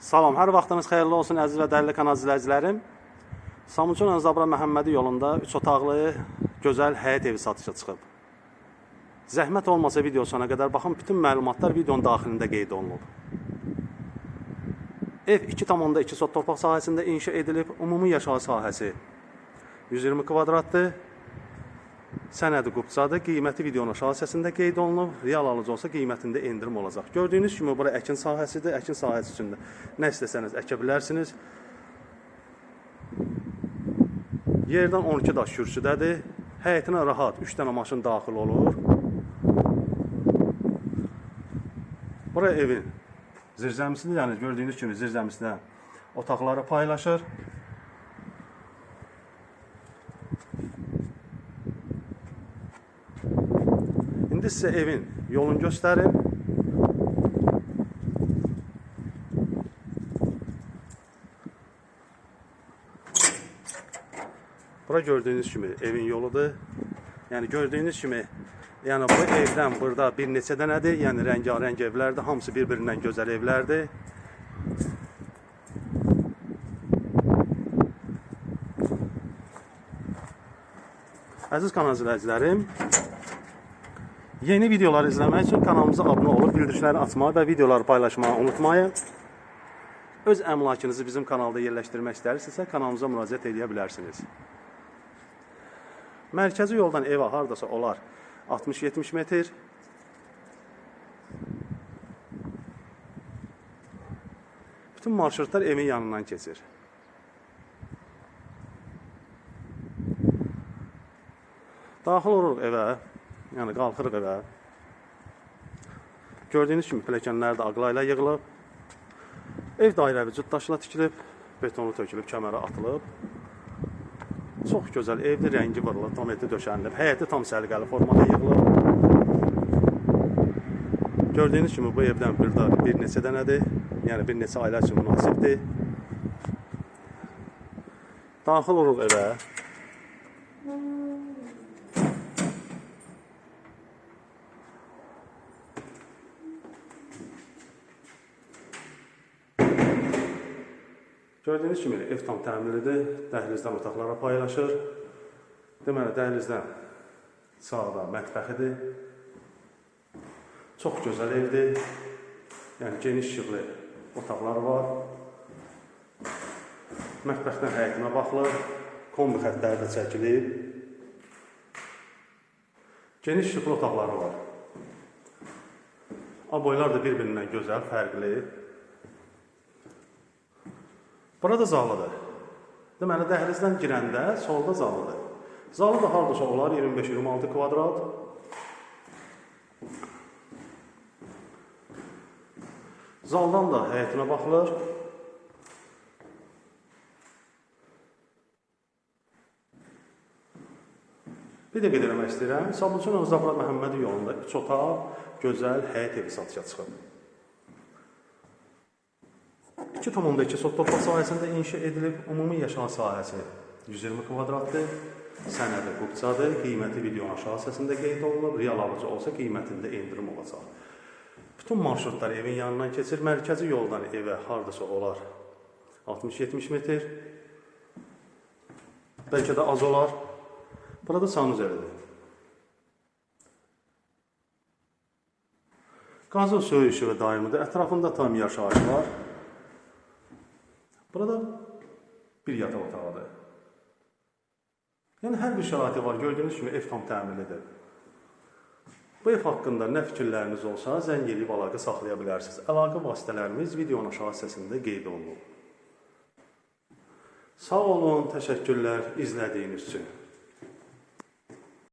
Salam, hər vaxtınız xeyirli olsun əziz və dəyərli kanal izləyicilərim. Samsun Zabra Məhəmmədi yolunda 3 otaqlı gözəl həyət evi satışa çıxıb. Zəhmət olmasa video sona qədər baxın, bütün məlumatlar videonun daxilində qeyd olunub. Ev 2,2 sot torpaq sahəsində inşa edilib, ümumi yaşayış sahəsi 120 kvadratdır. Sənədi qubcadır, qiyməti videonun aşağı hissəsində qeyd olunub. Real alıcı olsa qiymətində endirim olacaq. Gördüyünüz kimi bura əkin sahəsidir. Əkin sahəsi üçün də nə istəsəniz əkə bilərsiniz. Yerdən 12 daş kürsüdədir. Həyətinə rahat 3 dənə maşın daxil olur. Bura evin zirzəmisidir, yəni gördüyünüz kimi zirzəmisinə otaqları paylaşır. İndi sizə evin yolunu göstərim. Bura gördüyünüz kimi evin yoludur. Yəni gördüyünüz kimi yəni bu evdən burada bir neçə dənədir. Yəni rəngarəng evlərdir. Hamısı bir-birindən gözəl evlərdir. Əziz kanal izləyicilərim, Yeni videolar izləmək üçün kanalımıza abunə olub bildirişləri açmağı və videoları paylaşmağı unutmayın. Öz əmlakınızı bizim kanalda yerləşdirmək istəyirsinizsə kanalımıza müraciət edə bilərsiniz. Mərkəzi yoldan evə hardasa olar 60-70 metr. Bütün marşrutlar evin yanından keçir. Daxil oluruq evə. Yəni qalxırıq evə. Gördüyünüz kimi pilləkənlər də aqla ilə yığılıb. Ev dairəvi cütdaşla tikilib, betonu tökülüb, kəmərə atılıb. Çox gözəl evdir, rəngi vurulub, tam eti döşənilib. Həyəti tam səliqəli formada yığılıb. Gördüyünüz kimi bu evdən burada bir neçə dənədir. Yəni bir neçə ailə üçün münasibdir. Daxil oluruq evə. Gördüyünüz kimi ev tam təmirlidir. Dəhlizdən otaqlara paylaşır. Deməli, dəhlizdən sağda mətbəxidir. Çox gözəl evdir. Yəni geniş işıqlı otaqları var. Mətbəxdən həyətinə baxılır. Kombi xəttləri də çəkilib. Geniş işıqlı otaqları var. Aboylar da bir-birindən gözəl, fərqli. Burada zalıdır. Deməli, dəhlizdən girəndə solda zalıdır. Zalı da hardasa olar 25-26 kvadrat. Zaldan da həyətinə baxılır. Bir də qeyd eləmək istəyirəm. Sabunçu Zafar Məhəmmədi yolunda 3 otaq gözəl həyət evi satışa çıxıb. 2,2 sot torpaq sahəsində inşa edilib, ümumi yaşayış sahəsi 120 kvadratdır. Sənədi qubcadır, qiyməti videonun aşağı hissəsində qeyd olunub, real alıcı olsa qiymətində endirim olacaq. Bütün marşrutlar evin yanından keçir, mərkəzi yoldan evə hardasa olar 60-70 metr. Bəlkə də az olar. Burada sanuzelidir. Qazın söyüşü və daimidir. Ətrafında tam yaşayış var. Burada bir yataq otağıdır. Yəni hər bir şəraiti var. Gördüyünüz kimi ev tam təmirlidir. Bu ev haqqında nə fikirləriniz olsa, zəng edib əlaqə saxlaya bilərsiniz. Əlaqə vasitələrimiz videonun aşağı hissəsində qeyd olunub. Sağ olun, təşəkkürlər izlədiyiniz üçün.